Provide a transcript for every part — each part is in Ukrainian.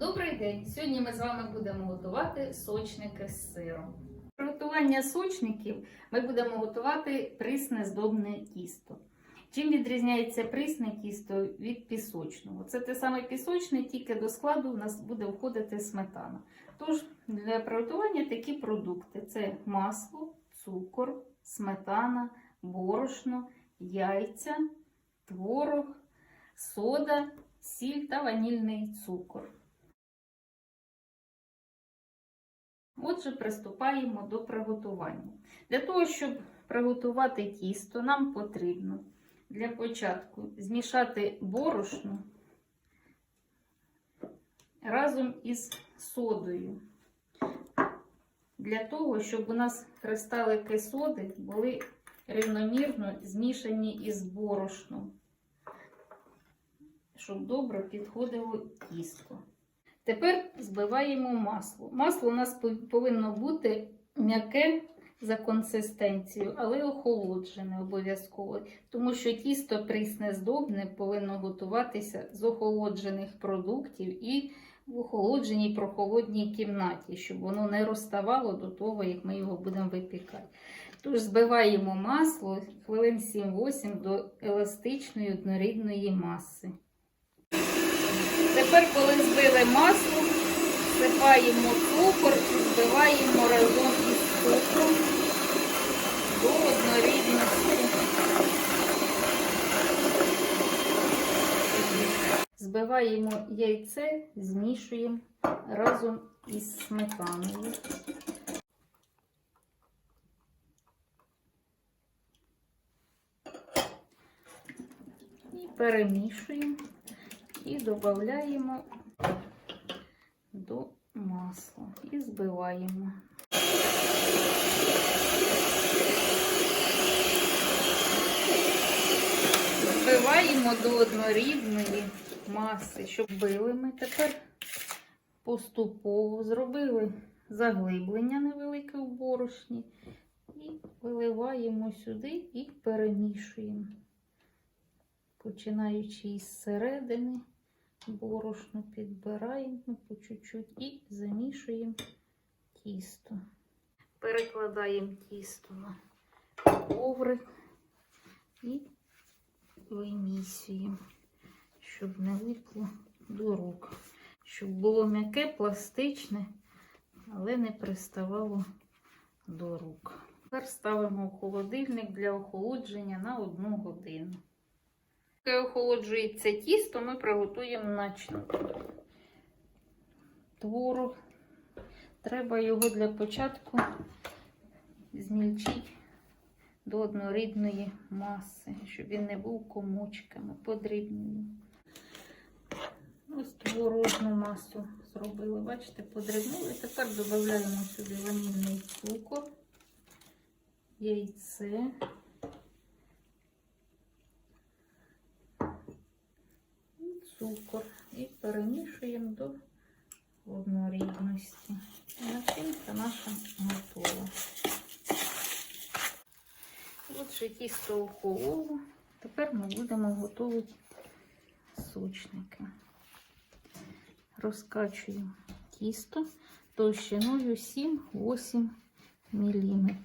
Добрий день! Сьогодні ми з вами будемо готувати сочники з сиром. При готуванні сочників ми будемо готувати прісне здобне тісто. Чим відрізняється прісне тісто від пісочного? Це те саме пісочне, тільки до складу у нас буде входити сметана. Тож для приготування такі продукти: це масло, цукор, сметана, борошно, яйця, творог, сода, сіль та ванільний цукор. Отже, приступаємо до приготування. Для того, щоб приготувати тісто, нам потрібно для початку змішати борошно разом із содою. Для того, щоб у нас кристалики соди були рівномірно змішані із борошном, щоб добре підходило тісто. Тепер збиваємо масло. Масло у нас повинно бути м'яке за консистенцією, але охолоджене обов'язково, тому що тісто прісне здобне повинно готуватися з охолоджених продуктів і в охолодженій прохолодній кімнаті, щоб воно не розставало до того, як ми його будемо випікати. Тож збиваємо масло хвилин 7-8 до еластичної однорідної маси. Тепер, коли збили масло, всипаємо цукор збиваємо разом із цукром до однорідності. Збиваємо яйце, змішуємо разом із сметаною. І перемішуємо і додаємо до масла. І збиваємо. Збиваємо до однорідної маси, щоб били ми тепер поступово зробили заглиблення невелике в борошні. І виливаємо сюди і перемішуємо починаючи із середини, борошно підбираємо по чуть-чуть і замішуємо тісто. Перекладаємо тісто на коврик і вимісюємо, щоб не липло до рук. Щоб було м'яке, пластичне, але не приставало до рук. Тепер ставимо в холодильник для охолодження на 1 годину. Поки охолоджується тісто, ми приготуємо начинку. Творог. Треба його для початку змільчити до однорідної маси, щоб він не був комочками, подрібнені. Ось творожну масу зробили, бачите, подрібнили. Тепер додаємо сюди ванільний цукор, яйце. Цукор і перемішуємо до однорідності. Начинка наша готова. Отже, тісто охололо. Тепер ми будемо готувати сучники. Розкачуємо тісто товщиною 7-8 мм.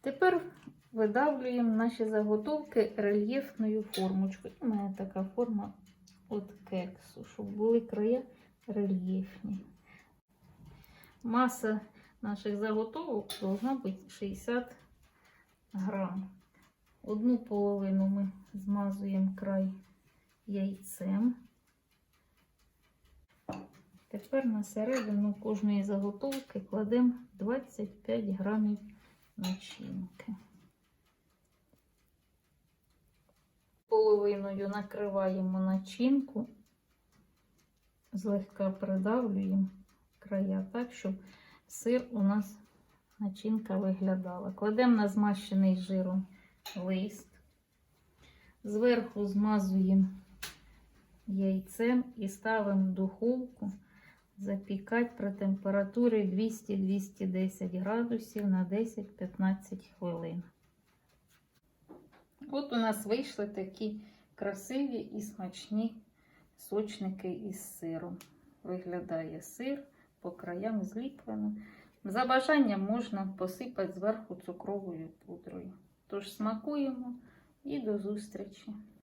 Тепер видавлюємо наші заготовки рельєфною формочкою. У мене така форма от кексу, щоб були края рельєфні. Маса наших заготовок должна бути 60 грам. Одну половину ми змазуємо край яйцем. Тепер на середину кожної заготовки кладемо 25 грамів начинки. Половиною накриваємо начинку, злегка придавлюємо края так, щоб сир у нас начинка виглядала. Кладемо на змащений жиром лист, зверху змазуємо яйцем і ставимо в духовку запікати при температурі 200-210 градусів на 10-15 хвилин. От у нас вийшли такі красиві і смачні сочники із сиром. виглядає сир, по краям зліплено. За бажанням можна посипати зверху цукровою пудрою. Тож смакуємо і до зустрічі!